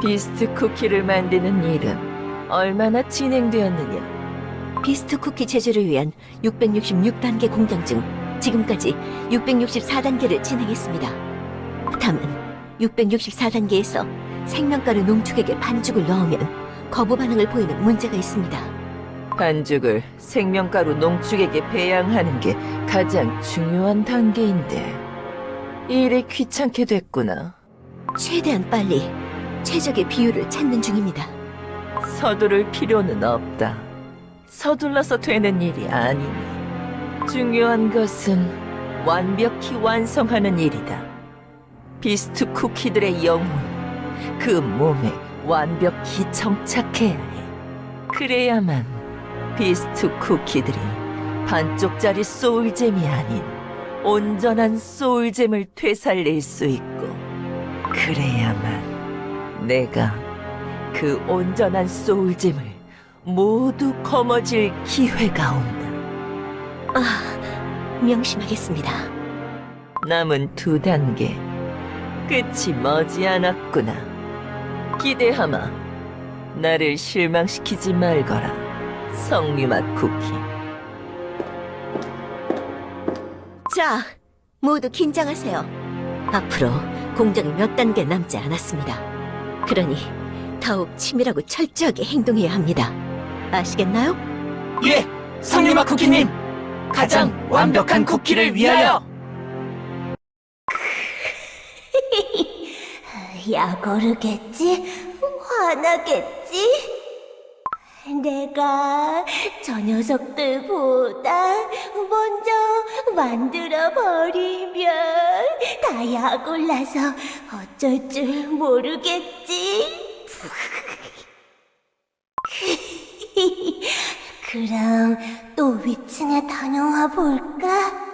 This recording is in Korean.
비스트 쿠키를 만드는 일은 얼마나 진행되었느냐? 비스트 쿠키 제조를 위한 666단계 공정 중 지금까지 664단계를 진행했습니다. 다만 664단계에서 생명가루 농축액에 반죽을 넣으면 거부 반응을 보이는 문제가 있습니다. 반죽을 생명가루 농축액에 배양하는 게 가장 중요한 단계인데 이 일이 귀찮게 됐구나. 최대한 빨리 최적의 비율을 찾는 중입니다. 서두를 필요는 없다. 서둘러서 되는 일이 아니니. 중요한 것은 완벽히 완성하는 일이다. 비스트 쿠키들의 영혼, 그 몸에 완벽히 정착해야 해. 그래야만 비스트 쿠키들이 반쪽짜리 소울잼이 아닌 온전한 소울잼을 되살릴 수 있고, 그래야만 내가 그 온전한 소울잼을 모두 거머쥘 기회가 온다. 아, 명심하겠습니다. 남은 두 단계. 끝이 머지않았구나. 기대하마. 나를 실망시키지 말거라. 성류맛 쿠키. 자, 모두 긴장하세요. 앞으로 공정이 몇 단계 남지 않았습니다. 그러니 더욱 치밀하고 철저하게 행동해야 합니다. 아시겠나요? 예, 성리마 쿠키님! 가장 완벽한 쿠키를 위하여! 약 오르겠지? 화나겠지? 내가 저 녀석들보다 먼저 만들어 버리면 다 약올라서 어쩔 줄 모르겠지? 그럼 또 위층에 다녀와 볼까?